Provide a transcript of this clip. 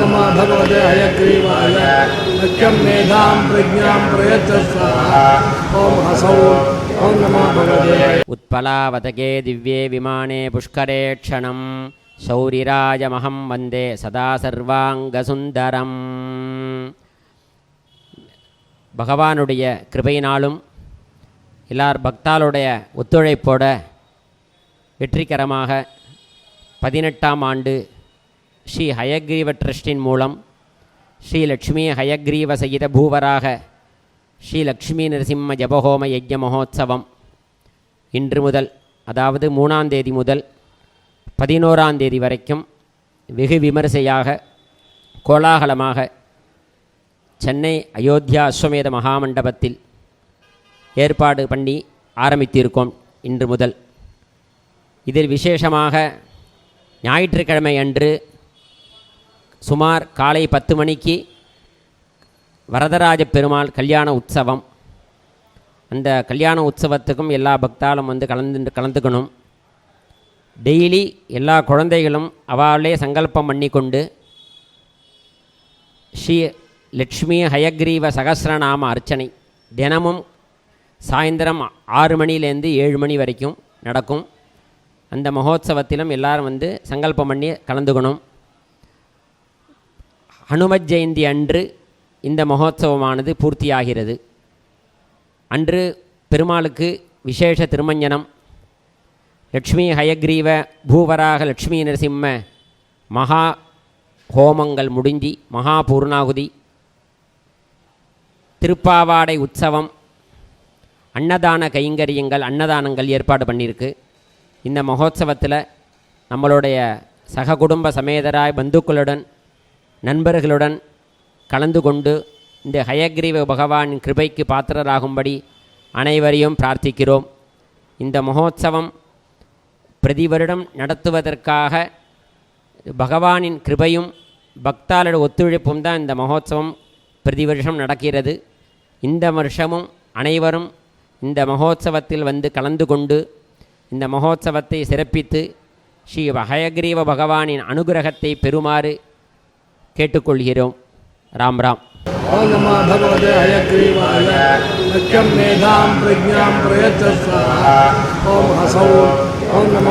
नमो भगवते हयग्रीवाय सत्यं मेधां प्रज्ञां प्रयच्छ स्वाहा ॐ हसौ ॐ नमो भगवते उत्पलावतके दिव्ये विमाने पुष्करे क्षणं शौरिराजमहं वन्दे सदा சர்வாங்கசுந்தரம் பகவானுடைய கிருபையினாலும் எல்லார் பக்தாளுடைய ஒத்துழைப்போட வெற்றிகரமாக பதினெட்டாம் ஆண்டு ஸ்ரீ ஹயக்ரீவ ட்ரஸ்டின் மூலம் ஸ்ரீ லக்ஷ்மி ஹயக்ரீவ சகித பூவராக ஸ்ரீ லக்ஷ்மி நரசிம்ம ஜபஹோம யஜ்ய மகோத்சவம் இன்று முதல் அதாவது மூணாம் தேதி முதல் பதினோராம் தேதி வரைக்கும் வெகு விமரிசையாக கோலாகலமாக சென்னை அயோத்தியா அஸ்வமேத மகாமண்டபத்தில் ஏற்பாடு பண்ணி ஆரம்பித்திருக்கோம் இன்று முதல். இதில் விசேஷமாக ஞாயிற்றுக்கிழமை அன்று சுமார் காலை பத்து மணிக்கு வரதராஜ பெருமாள் கல்யாண உற்சவம். அந்த கல்யாண உற்சவத்துக்கும் எல்லா பக்தாலும் வந்து கலந்து கலந்துக்கணும். டெய்லி எல்லா குழந்தைகளும் அவளே சங்கல்பம் பண்ணி கொண்டு ஸ்ரீ லக்ஷ்மி ஹயக்ரீவ சகசிரநாம அர்ச்சனை தினமும் சாயந்தரம் ஆறு மணிலேருந்து ஏழு மணி வரைக்கும் நடக்கும். அந்த மகோத்சவத்திலும் எல்லாரும் வந்து சங்கல்பம் பண்ணி கலந்துக்கணும். ஹனுமத் ஜெயந்தி அன்று இந்த மகோத்சவமானது பூர்த்தியாகிறது. அன்று பெருமாளுக்கு விசேஷ திருமஞ்சனம். லக்ஷ்மி ஹயக்ரீவ பூவராக லக்ஷ்மி நரசிம்ம மகா ஹோமங்கள் முடிஞ்சி மகா பூர்ணாகுதி. திருப்பாவாடை உற்சவம். அன்னதான கைங்கரியங்கள் அன்னதானங்கள் ஏற்பாடு பண்ணியிருக்கு இந்த மகோத்சவத்தில் நம்மளுடைய சக குடும்ப சமேதராய் பந்துக்களுடன் நண்பர்களுடன் கலந்து கொண்டு இந்த ஹயக்ரீவ பகவானின் கிருபைக்கு பாத்திரராகும்படி அனைவரையும் பிரார்த்திக்கிறோம். இந்த மகோத்சவம் பிரதி வருடம் நடத்துவதற்காக பகவானின் கிருபையும் பக்தாளோட ஒத்துழைப்பும் தான் இந்த மகோத்சவம் பிரதி வருஷம் நடக்கிறது. இந்த வருஷமும் அனைவரும் இந்த மகோத்சவத்தில் வந்து கலந்து கொண்டு இந்த மகோத்சவத்தை சிறப்பித்து ஸ்ரீ ஹயக்ரீவ பகவானின் அனுகிரகத்தை பெறுமாறு கேட்டுக்கொள்கிறோம். ராம் ராம். ஓம் நம